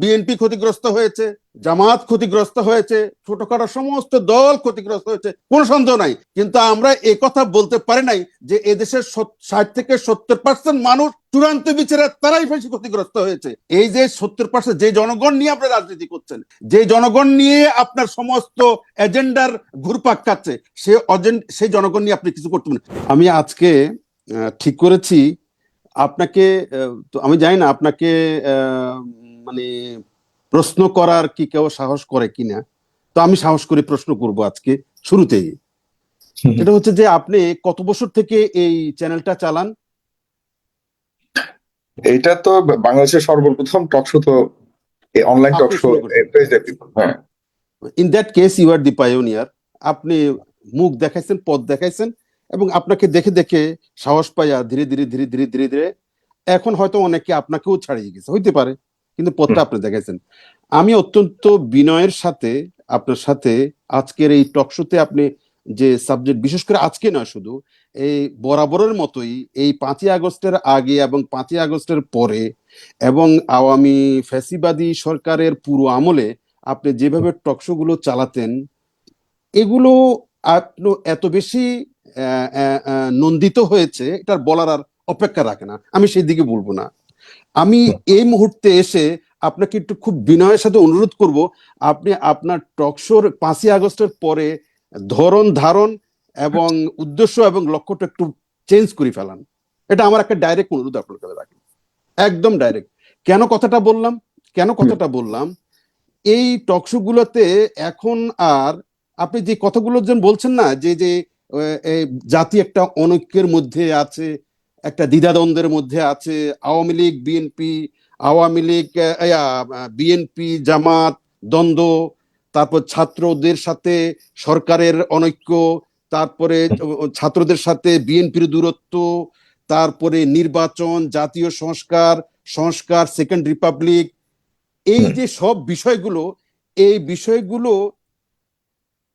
BNP ক্ষতিগ্রস্ত হয়েছে, জামাত ক্ষতিগ্রস্ত হয়েছে, ছোটখাটো সমস্ত দল ক্ষতিগ্রস্ত হয়েছে, কোনো সন্দেহ নাই। কিন্তু আমরা এ কথা বলতে পারি নাই যে এদেশের ষাট থেকে সত্তর পার্সেন্ট মানুষ চূড়ান্ত বিচারে তারাই বেশি ক্ষতিগ্রস্ত হয়েছে। এই যে সত্তর পার্সেন্ট, যে জনগণ নিয়ে আপনার রাজনীতি করছেন, যে জনগণ নিয়ে আপনার সমস্ত এজেন্ডার ঘুরপাক খাচ্ছে, সে সেই জনগণ নিয়ে আপনি কিছু করতে আমি আজকে ঠিক করেছি। আপনাকে আমি জানি না, আপনাকে মানে প্রশ্ন করার কি কেউ সাহস করে কিনা? তো আমি সাহস করে প্রশ্ন করব আজকে শুরুতেই। এটা হচ্ছে যে আপনি কত বছর থেকে এই চ্যানেলটা চালান? এটা তো বাংলাদেশের সর্বপ্রথম টক শো তো অনলাইন টক শো হ্যাঁ। In that case you are the pioneer আপনি মুখ দেখাইছেন পথ দেখাইছেন এবং আপনাকে দেখে দেখে সাহস পাইয়া ধীরে ধীরে ধীরে ধীরে ধীরে ধীরে এখন হয়তো অনেকে আপনাকেও ছাড়িয়ে গেছে। হইতে পারে। কিন্তু পথটা আপনি দেখাইছেন আমি অত্যন্ত বিনয়ের সাথে আপনার সাথে আজকের এই টক শোতে আপনি যে সাবজেক্ট বিশেষ করে আজকে নয় শুধু এই বরাবরের মতোই এই পাঁচই আগস্টের আগে এবং পাঁচই আগস্টের পরে এবং আওয়ামী ফ্যাসিবাদী সরকারের পুরো আমলে আপনি যেভাবে টকশো গুলো চালাতেন এগুলো আপনি এত বেশি নন্দিত হয়েছে এটার বলার আর অপেক্ষা রাখে না। আমি সেই দিকে বলব না। আমি এই মুহূর্তে এসে আপনাকে একটু খুব বিনয়ের সাথে অনুরোধ করব। আপনি আপনার টকশোর পাঁচই আগস্টের পরে ধরন ধারণ এবং উদ্দেশ্য এবং লক্ষ্যটা একটু চেঞ্জ করে ফেলান। এটা আমার একটা ডাইরেক্ট অনুরোধ আপনার কাছে রাখি। একদম ডাইরেক্ট। কেন কথাটা বললাম? কেন কথাটা বললাম? এই টকশো গুলোতে এখন আর আপনি যে কথাগুলো বলছেন না যে যে জাতি একটা অনৈক্যের মধ্যে আছে একটা দ্বিধাদ্বন্দ্বের মধ্যে আছে। Awami League BNP Awami League BNP Jamaat দ্বন্দ্ব তারপর ছাত্রদের সাথে সরকারের অনৈক্য তারপরে ছাত্রদের সাথে বিএনপির দূরত্ব তারপরে নির্বাচন জাতীয় সংস্কার সংস্কার সেকেন্ড রিপাবলিক। এই যে সব বিষয়গুলো এই বিষয়গুলো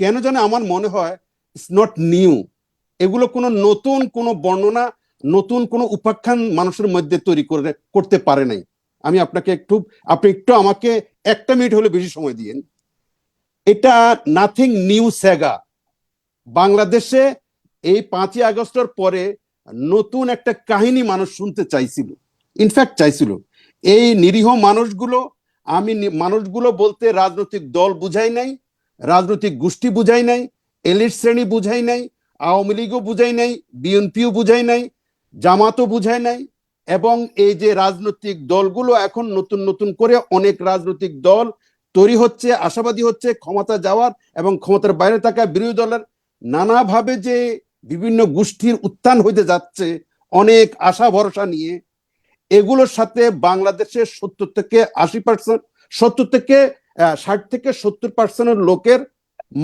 কেন জানে আমার মনে হয় ইটস নট নিউ এগুলো কোনো নতুন কোনো বর্ণনা নতুন কোনো উপাখ্যান মানুষের মধ্যে তৈরি করে, করতে পারে নাই। আমি আপনাকে একটু, আপনি একটু আমাকে একটা মিনিট হলে বেশি সময় দিয়েন। এটা নাথিং নিউ স্যাগা বাংলাদেশে এই পাঁচই আগস্টের পরে নতুন একটা কাহিনী মানুষ শুনতে চাইছিল। ইনফ্যাক্ট চাইছিল। এই নিরীহ মানুষগুলো, আমি মানুষগুলো বলতে রাজনৈতিক দল বুঝাই নাই, রাজনৈতিক গোষ্ঠী বুঝাই নাই, এলিট শ্রেণি বুঝাই নাই, আওয়ামী লীগও বুঝাই নাই, বিএনপিও বুঝাই নাই জামাতও বুঝাই নাই, এবং এই যে রাজনৈতিক দলগুলো এখন নতুন নতুন করে অনেক রাজনৈতিক দল তৈরি হচ্ছে, আশাবাদী হচ্ছে, ক্ষমতা যাওয়ার এবং ক্ষমতার বাইরে থাকা বিরোধী দলের নানাভাবে যে বিভিন্ন গোষ্ঠীর উত্থান হইতে যাচ্ছে, অনেক আশা ভরসা নিয়ে, এগুলোর সাথে বাংলাদেশের সত্তর থেকে আশি পার্সেন্ট, সত্তর থেকে ষাট থেকে সত্তর পার্সেন্টের লোকের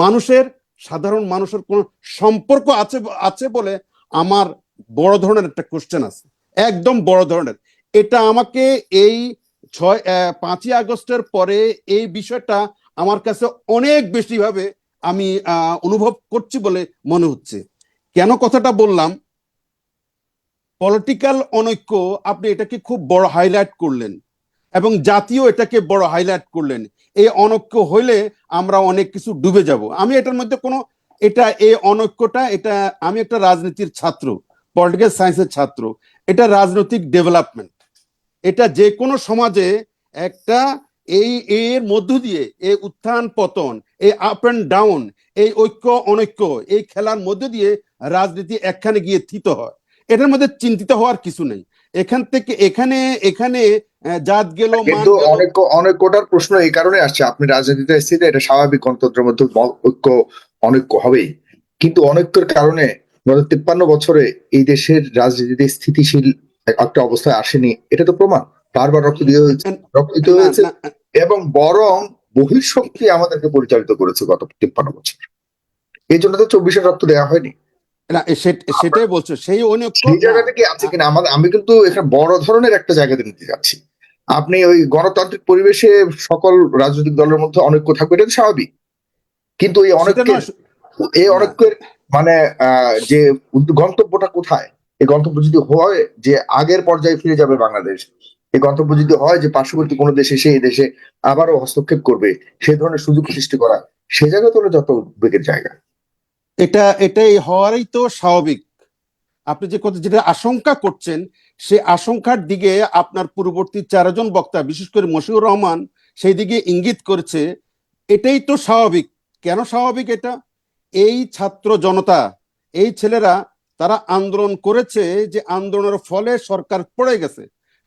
মানুষের, সাধারণ মানুষের কোন সম্পর্ক আছে আছে বলে আমার বড় ধরনের একটা কোশ্চেন আছে। একদম বড় ধরনের। এটা আমাকে এই ছয় পাঁচই আগস্টের পরে এই বিষয়টা আমার কাছে অনেক বেশি ভাবে আমি অনুভব করছি বলে মনে হচ্ছে। কেন কথাটা বললাম? পলিটিক্যাল অনৈক্য আপনি এটাকে খুব বড় হাইলাইট করলেন এবং জাতীয় এটাকে বড় হাইলাইট করলেন। এই অনৈক্য হইলে আমরা অনেক কিছু ডুবে যাব। আমি এটার মধ্যে কোনো, এটা এই অনৈক্যটা, এটা আমি একটা রাজনীতির ছাত্র। পলিটিক্যাল সায়েন্সের ছাত্র। এটা রাজনৈতিক ডেভেলপমেন্ট এটা যে কোনো সমাজে একটা এই এর মধ্য দিয়ে এই উত্থান পতন এই আপ অ্যান্ড ডাউন এই ঐক্য অনৈক্য এই খেলার মধ্য দিয়ে রাজনীতি একখানে গিয়ে থিত হয়। এটার মধ্যে চিন্তিত হওয়ার কিছু নেই। এখান থেকে এখানে এখানে জাত গেল কিন্তু অনেক অনেক কোটার প্রশ্ন এই কারণে আসছে। আপনি রাজনীতিতে এসেছিলেন এটা স্বাভাবিক গণতন্ত্রের মধ্যে ঐক্য অনৈক্য হবেই। কিন্তু অনৈক্যের কারণে গত তিপ্পান্ন বছরে এই দেশের রাজনীতিতে স্থিতিশীল একটা অবস্থায় আসেনি এটা তো প্রমাণ। বারবার রক্ত দিয়ে হয়েছে রক্ত দিতে হয়েছে এবং বরং বহিঃশক্তি আমাদেরকে পরিচালিত করেছে গত তিপ্পান্ন বছর। এই জন্য তো চব্বিশের রক্ত দেওয়া হয়নি। সেটাই বলছো সেই অনৈক্য জায়গাটা কি আছে কিনা? আমাদের আমি কিন্তু এখানে বড় ধরনের একটা জায়গাতে নিতে যাচ্ছি। আপনি ওই গণতান্ত্রিক পরিবেশে সকল রাজনৈতিক দলের মধ্যে অনৈক্য থাকবে এটা স্বাভাবিক। কিন্তু এই নয়, এই অনৈক্যের মানে যে গন্তব্যটা কোথায়? এই গন্তব্য যদি হয় যে আগের পর্যায়ে ফিরে যাবে বাংলাদেশ, এই গন্তব্য যদি হয় যে পার্শ্ববর্তী কোনো দেশে সেই দেশে আবারও হস্তক্ষেপ করবে, সে ধরনের সুযোগ সৃষ্টি করা, সে জায়গা তো যত উদ্বেগের জায়গা। এটা, এটাই হওয়ারই তো স্বাভাবিক। আপনি যে কথা, যেটা আশঙ্কা করছেন, সে আশঙ্কার দিকে আপনার পূর্ববর্তী চারজন বক্তা, বিশেষ করে মশিউর রহমান, সেই দিকে ইঙ্গিত করেছে, এটাই তো স্বাভাবিক। কেন স্বাভাবিক এটা? এই ছাত্র জনতা এই ছেলেরা তারা আন্দোলন করেছে যে আন্দোলনের ফলে সরকার পড়ে গেছে।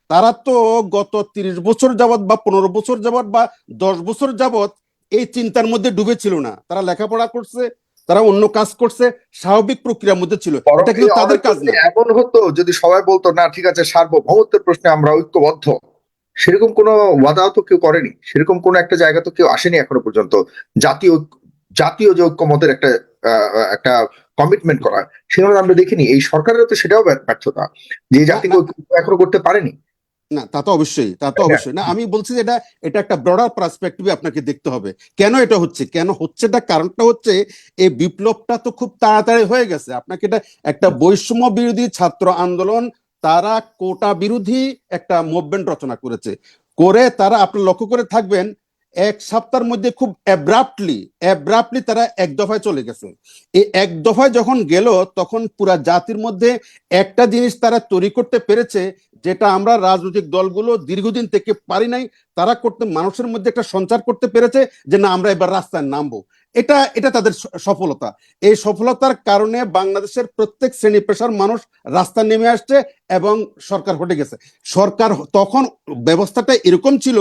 তারা তো গত তিরিশ বছর যাবত বা পনেরো বছর যাবত বা দশ বছর যাবত এই চিন্তার মধ্যে ডুবে ছিল না। তারা লেখাপড়া করছে তারা অন্য কাজ করছে স্বাভাবিক প্রক্রিয়ার মধ্যে ছিল। এটা কিন্তু তাদের কাজ না। এমন হতো যদি সবাই বলতো না ঠিক আছে সার্বভৌমত্বের প্রশ্নে আমরা ঐক্যবদ্ধ। সেরকম কোনো ওয়াদাও তো কেউ করেনি। সেরকম কোনো একটা জায়গা তো কেউ আসেনি এখনও পর্যন্ত। জাতীয় জাতীয় যে ঐক্যমতের একটা একটা কমিটমেন্ট করা সেগুলো আমরা দেখিনি। এই সরকারের তো সেটাও ব্যর্থতা যে জাতীয় এখনও করতে পারেনি। না তা তো অবশ্যই তা তো। অবশ্যই। না আমি বলছি যে এটা এটা একটা ব্রডার পার্সপেক্টিভে আপনাকে দেখতে হবে। কেন এটা হচ্ছে? কেন হচ্ছে এটা কারণটা হচ্ছে এই বিপ্লবটা তো খুব তাড়াতাড়ি হয়ে গেছে। আপনাকে এটা একটা বৈষম্য বিরোধী ছাত্র আন্দোলন তারা কোটা বিরোধী একটা মুভমেন্ট রচনা করেছে। করে তারা আপনি লক্ষ্য করে থাকবেন এক সপ্তাহের মধ্যে খুব অ্যাব্রাপ্টলি অ্যাব্রাপ্টলি তারা এক দফায় চলে গেছে। এই এক দফায় যখন গেল, তখন পুরা জাতির মধ্যে একটা জিনিস তারা তৈরি করতে পেরেছে, যেটা আমরা রাজনৈতিক দলগুলো দীর্ঘদিন থেকে পারি নাই, তারা করতে, মানুষের মধ্যে একটা সঞ্চার করতে পেরেছে যে, না, আমরা এবার রাস্তায় নামবো। এটা এটা তাদের সফলতা। এই সফলতার কারণে বাংলাদেশের প্রত্যেক শ্রেণি পেশার মানুষ রাস্তায় নেমে আসছে এবং সরকার হটে গেছে। সরকার তখন ব্যবস্থাটা এরকম ছিল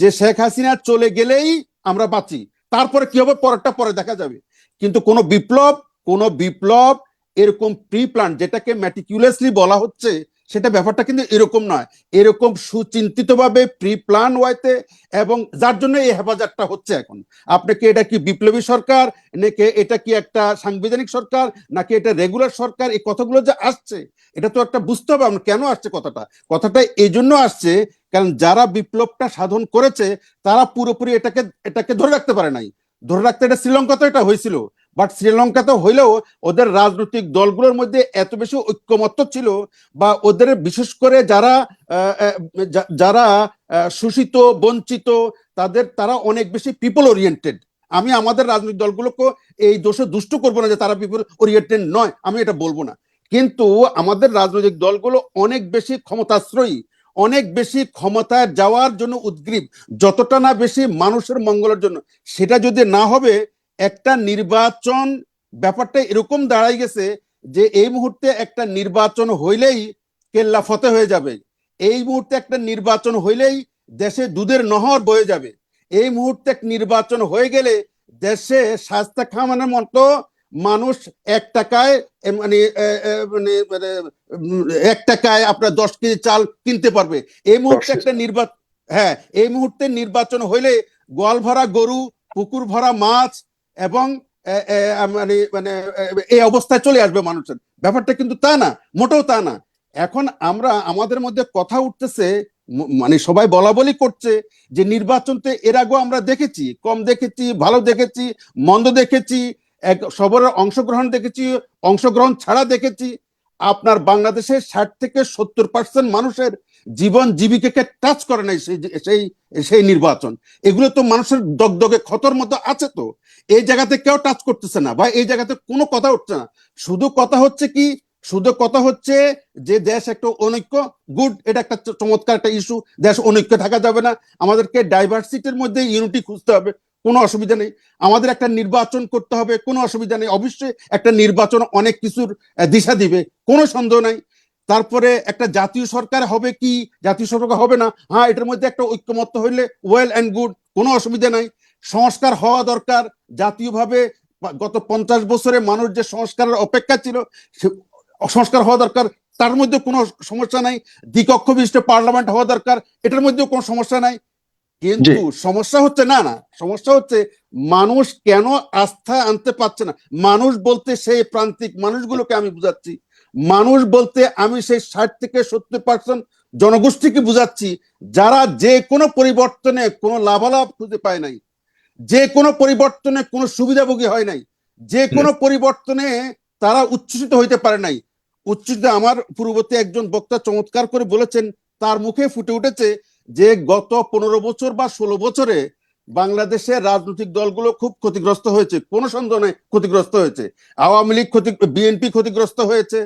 যে শেখ হাসিনা চলে গেলেই আমরা বাঁচি। তারপরে কি হবে? পরেরটা পরে দেখা যাবে। কিন্তু কোনো বিপ্লব কোনো বিপ্লব এরকম প্রি প্ল্যান যেটাকে ম্যাটিকুলাসলি বলা হচ্ছে সেটা ব্যাপারটা কিন্তু এরকম নয়। এরকম সুচিন্তিতভাবে প্রি প্ল্যান ওয়াইতে এবং যার জন্য এই হেফাজতটা হচ্ছে এখন। আপনি কি এটা কি বিপ্লবী সরকার, নাকি এটা কি একটা সাংবিধানিক সরকার, নাকি এটা রেগুলার সরকার? এই কথাগুলো যে আসছে, এটা তো একটা বুঝতে হবে আমরা কেন আসছে কথাটা। কথাটা এই জন্য আসছে কারণ যারা বিপ্লবটা সাধন করেছে, তারা পুরোপুরি এটাকে এটাকে ধরে রাখতে পারে নাই। ধরে রাখতে এটা শ্রীলঙ্কাতে এটা হয়েছিল। বাট শ্রীলঙ্কাতে হইলেও ওদের রাজনৈতিক দলগুলোর মধ্যে এত বেশি ঐক্যমত্য ছিল বা ওদের বিশেষ করে যারা যারা শোষিত, বঞ্চিত, তাদের, তারা অনেক বেশি পিপল ওরিয়েন্টেড আমি আমাদের রাজনৈতিক দলগুলোকে এই দোষে দুষ্ট করব না যে তারা পিপল ওরিয়েন্টেড নয়, আমি এটা বলব না। কিন্তু আমাদের রাজনৈতিক দলগুলো অনেক বেশি ক্ষমতাশ্রয়ী, অনেক বেশি ক্ষমতায় যাওয়ার জন্য উদ্গ্রীব। যতটা না বেশি মানুষের মঙ্গলের জন্য, সেটা যদি না হবে একটা নির্বাচন ব্যাপারটা এরকম দাঁড়াই গেছে যে এই মুহূর্তে একটা নির্বাচন হইলেই কেল্লা ফতে হয়ে যাবে। এই মুহূর্তে একটা নির্বাচন হইলেই দেশে দুধের নহর বয়ে যাবে। এই মুহূর্তে এক নির্বাচন হয়ে গেলে দেশে স্বাস্থ্য খামানের মতো মানুষ এক টাকায় মানে মানে মানে এক টাকায় আপনার দশ কেজি চাল কিনতে পারবে। এই মুহূর্তে একটা নির্বাচন হ্যাঁ এই মুহূর্তে নির্বাচন হইলে গোয়াল ভরা গরু পুকুর ভরা মাছ এবং মানে মানে এই অবস্থায় চলে আসবে মানুষের ব্যাপারটা কিন্তু তা না, মোটেও তা না। এখন আমরা, আমাদের মধ্যে কথা উঠতেছে মানে সবাই বলা বলি করছে যে নির্বাচন তো এর আগেও আমরা দেখেছি, কম দেখেছি, ভালো দেখেছি, মন্দ দেখেছি, এক সবার অংশগ্রহণ দেখেছি, অংশগ্রহণ ছাড়া দেখেছি। আপনার বাংলাদেশের ষাট থেকে সত্তর পার্সেন্ট মানুষের জীবন জীবিকাকে টাচ করে নাই সেই সেই সেই নির্বাচন। এগুলো তো মানুষের দগদগে ক্ষতর মতো আছে তো। এই জায়গাতে কেউ টাচ করতেছে না বা এই জায়গাতে কোনো কথা উঠছে না। শুধু কথা হচ্ছে কি? শুধু কথা হচ্ছে যে দেশ একটা অনৈক্য গুড এটা একটা চমৎকার একটা ইস্যু দেশ অনৈক্য থাকা যাবে না। আমাদেরকে ডাইভার্সিটির মধ্যে ইউনিটি খুঁজতে হবে। কোনো অসুবিধা নেই। আমাদের একটা নির্বাচন করতে হবে, কোনো অসুবিধা নেই। অবশ্যই একটা নির্বাচন অনেক কিছুর দিশা দিবে। কোনো সন্দেহ নাই। তারপরে একটা জাতীয় সরকার হবে কি? জাতীয় সরকার হবে না। হ্যাঁ এটার মধ্যে একটা ঐক্যমত্য হইলে ওয়েল অ্যান্ড গুড কোনো অসুবিধা নাই। সংস্কার হওয়া দরকার। জাতীয়ভাবে গত পঞ্চাশ বছরে মানুষ যে সংস্কারের অপেক্ষা ছিল সংস্কার হওয়া দরকার। তার মধ্যে কোনো সমস্যা নাই। দ্বিকক্ষ বিশিষ্ট পার্লামেন্ট হওয়া দরকার। এটার মধ্যেও কোনো সমস্যা নাই। কিন্তু সমস্যা হচ্ছে না না সমস্যা হচ্ছে মানুষ কেন আস্থা আনতে পারছে না? মানুষ বলতে সেই প্রান্তিক মানুষগুলোকে আমি বুঝাচ্ছি। মানুষ বলতে আমি সেই ষাট থেকে সত্তর পার্সেন্ট জনগোষ্ঠীকে বুঝাচ্ছি যারা যে কোনো পরিবর্তনে কোনো লাভালাভ খুঁজে পায় নাই যে কোনো পরিবর্তনে কোনো সুবিধাভোগী হয় নাই যে কোনো পরিবর্তনে তারা উচ্ছ্বসিত হইতে পারে নাই। উচ্ছ্বসিত আমার পূর্ববর্তী একজন বক্তা চমৎকার করে বলেছেন তার মুখে ফুটে উঠেছে যে গত পনেরো বছর বা ষোলো বছরে বাংলাদেশের রাজনৈতিক দলগুলো খুব ক্ষতিগ্রস্ত হয়েছে কোনো সন্দেহ নেই ক্ষতিগ্রস্ত হয়েছে। আওয়ামী লীগ ক্ষতি বিএনপি ক্ষতিগ্রস্ত হয়েছে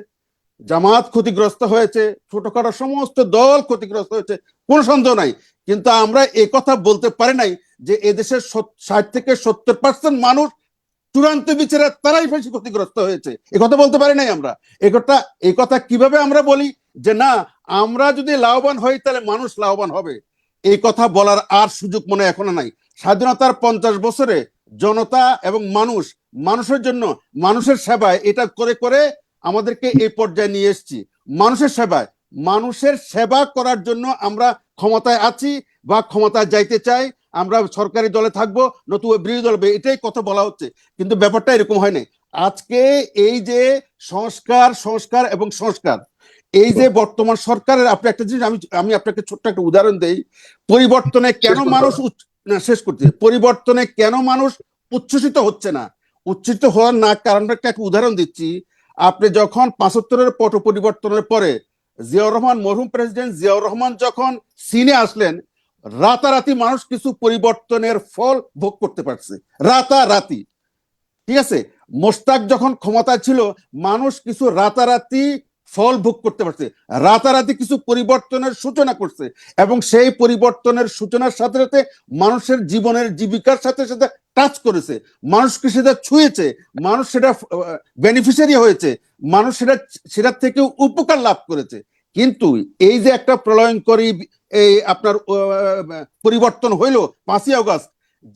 জামাত ক্ষতিগ্রস্ত হয়েছে, ছোটখাটো সমস্ত দল ক্ষতিগ্রস্ত হয়েছে, কোনো সন্দেহ নাই। কিন্তু আমরা এ কথা বলতে পারি নাই যে এদেশের ষাট থেকে সত্তর পার্সেন্ট মানুষ চূড়ান্ত বিচারে তারাই বেশি ক্ষতিগ্রস্ত হয়েছে। এ কথা বলতে পারি নাই আমরা। এ কথা এই কথা কীভাবে আমরা বলি যে না, আমরা যদি লাভবান হই তাহলে মানুষ লাভবান হবে। এই কথা বলার আর সুযোগ মনে এখনও নাই। স্বাধীনতার পঞ্চাশ বছরে জনতা এবং মানুষ, মানুষের জন্য মানুষের সেবায় এটা করে করে আমাদেরকে এই পর্যায়ে নিয়ে এসেছি। মানুষের সেবায়। মানুষের সেবা করার জন্য আমরা ক্ষমতায় আছি বা ক্ষমতায় যাইতে চাই। আমরা সরকারি দলে থাকব নতুবা বিরোধী দল এটাই কথা বলা হচ্ছে। কিন্তু ব্যাপারটা এরকম হয় নাই। আজকে এই যে সংস্কার সংস্কার এবং সংস্কার এই যে বর্তমান সরকারের আপনি একটা জিনিস আমি আমি আপনাকে ছোট্ট একটা উদাহরণ দেই। পরিবর্তনে কেন মানুষ না শেষ করতে পরিবর্তনে কেন মানুষ উচ্ছ্বসিত হচ্ছে না? উচ্ছ্বসিত হওয়ার না কারণটা একটা উদাহরণ দিচ্ছি। আপনি যখন পাঁচাত্তরের পট পরিবর্তনের পরে জিয়াউর রহমান মরহুম প্রেসিডেন্ট জিয়াউর রহমান যখন সিনে আসলেন, রাতারাতি মানুষ কিছু পরিবর্তনের ফল ভোগ করতে পারছে। রাতারাতি। ঠিক আছে? মোস্তাক যখন ক্ষমতা ছিল, মানুষ কিছু রাতারাতি ফল ভোগ করতে পারছে। রাতারাতি কিছু পরিবর্তনের সূচনা করছে এবং সেই পরিবর্তনের সূচনার সাথে সাথে মানুষের জীবনের জীবিকার সাথে সাথে টাচ করেছে। মানুষকে সেটা ছুঁয়েছে? মানুষ সেটা বেনিফিশিয়ারি হয়েছে। মানুষ সেটা, সেটার থেকে উপকার লাভ করেছে। কিন্তু এই যে একটা প্রলয়ঙ্করী, এই আপনার পরিবর্তন হইল পাঁচই আগস্ট,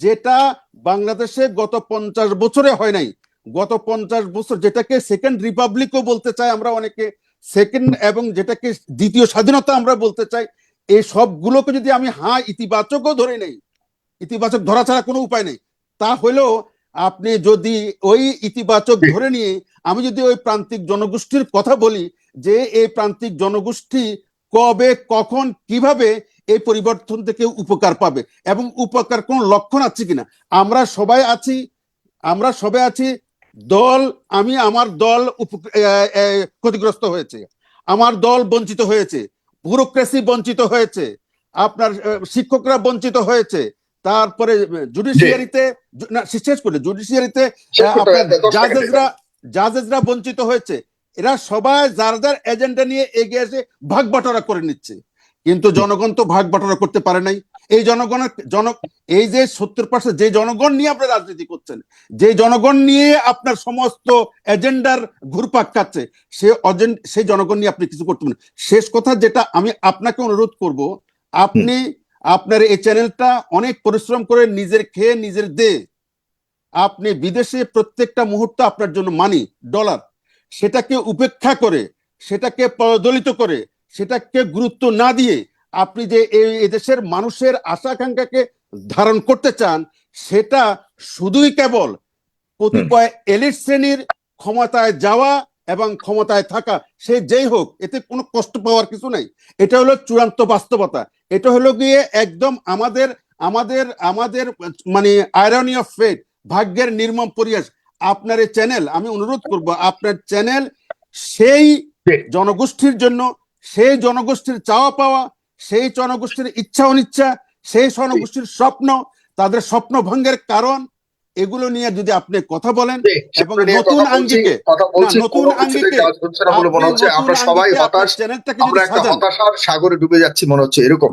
যেটা বাংলাদেশে গত পঞ্চাশ বছরে হয় নাই। গত পঞ্চাশ বছর যেটাকে সেকেন্ড রিপাবলিকও বলতে চাই আমরা অনেকে সেকেন্ড এবং যেটাকে দ্বিতীয় স্বাধীনতা আমরা বলতে চাই এই সবগুলোকে যদি আমি হ্যাঁ ইতিবাচকও ধরে নেই, ইতিবাচক ধরা ছাড়া কোনো উপায় নেই, তা হলেও আপনি যদি ওই ইতিবাচক ধরে নিয়ে আমি যদি ওই প্রান্তিক জনগোষ্ঠীর কথা বলি, যে এই প্রান্তিক জনগোষ্ঠী কবে, কখন, কীভাবে এই পরিবর্তন থেকে উপকার পাবে এবং উপকার কোন লক্ষণ আছে কিনা? আমরা সবাই আছি, আমরা সবাই আছি দল আমি আমার দল ক্ষতিগ্রস্ত হয়েছে। আমার দল বঞ্চিত হয়েছে। ব্যুরোক্রেসি বঞ্চিত হয়েছে। আপনার শিক্ষকরা বঞ্চিত হয়েছে। তারপরে জুডিশিয়ারিতে শেষ করে জুডিশিয়ারিতে জাজেসরা বঞ্চিত হয়েছে। এরা সবাই যার যার এজেন্ডা নিয়ে এগিয়ে এসে ভাগ বাটোয়ারা করে নিচ্ছে। কিন্তু জনগণ তো ভাগ বাটোয়ারা করতে পারে নাই। এই জনগণের জন এই যে সত্তর পার্সেন্ট, যে জনগণ নিয়ে আপনি রাজনীতি করছেন, যে জনগণ নিয়ে আপনার সমস্ত এজেন্ডার ঘুরপাক খাচ্ছে, সে সেই জনগণ নিয়ে আপনি কিছু করতে শেষ কথা যেটা আমি আপনাকে অনুরোধ করব, আপনি আপনার এই চ্যানেলটা অনেক পরিশ্রম করে নিজের খেয়ে নিজের দে আপনি বিদেশে প্রত্যেকটা মুহূর্ত আপনার জন্য মানি ডলার সেটাকে উপেক্ষা করে, সেটাকে প্রদলিত করে, সেটাকে গুরুত্ব না দিয়ে আপনি যে এই এদেশের মানুষের আশা আকাঙ্ক্ষাকে ধারণ করতে চান সেটা শুধুই কেবল কতিপয় এলিট শ্রেণির ক্ষমতায় যাওয়া এবং ক্ষমতায় থাকা সে যেই হোক এতে কোনো কষ্ট পাওয়ার কিছু নাই। এটা হলো চূড়ান্ত বাস্তবতা। এটা হলো গিয়ে একদম আমাদের আমাদের আমাদের মানে আয়রনি অফ ফেট ভাগ্যের নির্মম পরিহাস আপনার এই চ্যানেল আমি অনুরোধ করব আপনার চ্যানেল সেই জনগোষ্ঠীর জন্য সেই জনগোষ্ঠীর চাওয়া পাওয়া সেই জনগোষ্ঠীর ইচ্ছা অনিচ্ছা সেই জনগোষ্ঠীর স্বপ্ন তাদের স্বপ্ন ভঙ্গের কারণ এগুলো নিয়ে যদি আপনি কথা বলেন এবং নতুন আঙ্গিকে নতুন আঙ্গিকে মনে হচ্ছে আমরা সবাই হতাশ আমরা একটা হতাশার সাগরে ডুবে যাচ্ছি মনে হচ্ছে এরকম।